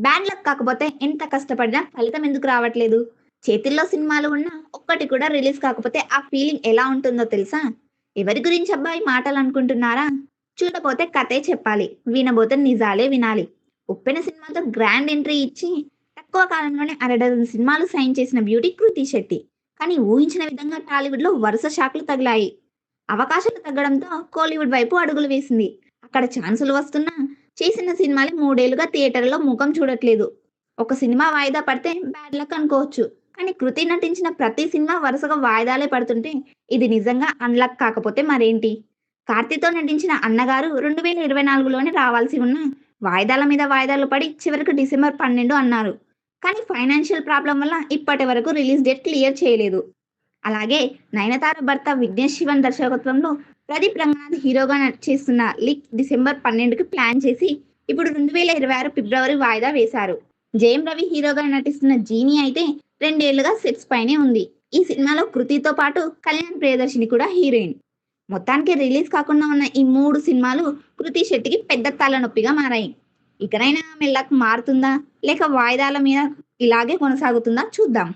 Bad luck కాకపోతే ఎంత కష్టపడినా ఫలితం ఎందుకు రావట్లేదు? చేతిల్లో సినిమాలు ఉన్నా ఒక్కటి కూడా రిలీజ్ కాకపోతే ఆ ఫీలింగ్ ఎలా ఉంటుందో తెలుసా? ఎవరి గురించి అబ్బాయి మాటలు అనుకుంటున్నారా? చూడపోతే కథే చెప్పాలి. వినబోతే నిజాలే వినాలి. ఉప్పెన సినిమాతో గ్రాండ్ ఎంట్రీ ఇచ్చి తక్కువ కాలంలోనే అరడజన్ సినిమాలు సైన్ చేసిన బ్యూటీ కృతి శెట్టి. కానీ ఊహించిన విధంగా టాలీవుడ్లో వరుస షాక్లు తగిలాయి. అవకాశాలు తగ్గడంతో కోలీవుడ్ వైపు అడుగులు వేసింది. అక్కడ ఛాన్సులు వస్తున్నా చేసిన సినిమాలు మూడేళ్ళుగా థియేటర్లో ముఖం చూడట్లేదు. ఒక సినిమా వాయిదా పడితే బ్యాడ్ లక్ అనుకోవచ్చు. కానీ కృతి నటించిన ప్రతి సినిమా వరుసగా వాయిదాలే పడుతుంటే ఇది నిజంగా అన్లక్ కాకపోతే మరేంటి? కార్తీతో నటించిన అన్నగారు రెండు వేల ఇరవై నాలుగులోనే రావాల్సి ఉన్న వాయిదాల మీద వాయిదాలు పడి చివరికి డిసెంబర్ పన్నెండు అన్నారు. కానీ ఫైనాన్షియల్ ప్రాబ్లం వల్ల ఇప్పటి వరకు రిలీజ్ డేట్ క్లియర్ చేయలేదు. అలాగే నయనతార భర్త విఘ్నేష్ శివన్ దర్శకత్వంలో ప్రదీప్ రంగనాథ్ హీరోగా చేస్తున్న లీక్ డిసెంబర్ పన్నెండుకి ప్లాన్ చేసి ఇప్పుడు రెండు వేల ఇరవై ఆరు ఫిబ్రవరి వాయిదా వేశారు. జయం రవి హీరోగా నటిస్తున్న జీని అయితే రెండేళ్ళుగా సెట్స్ పైనే ఉంది. ఈ సినిమాలో కృతితో పాటు కళ్యాణ్ ప్రియదర్శిని కూడా హీరోయిన్. మొత్తానికి రిలీజ్ కాకుండా ఉన్న ఈ మూడు సినిమాలు కృతి శెట్టికి పెద్ద తలనొప్పిగా మారాయి. ఇకనైనా మెల్లకు మారుతుందా లేక వాయిదాల మీద ఇలాగే కొనసాగుతుందా చూద్దాం.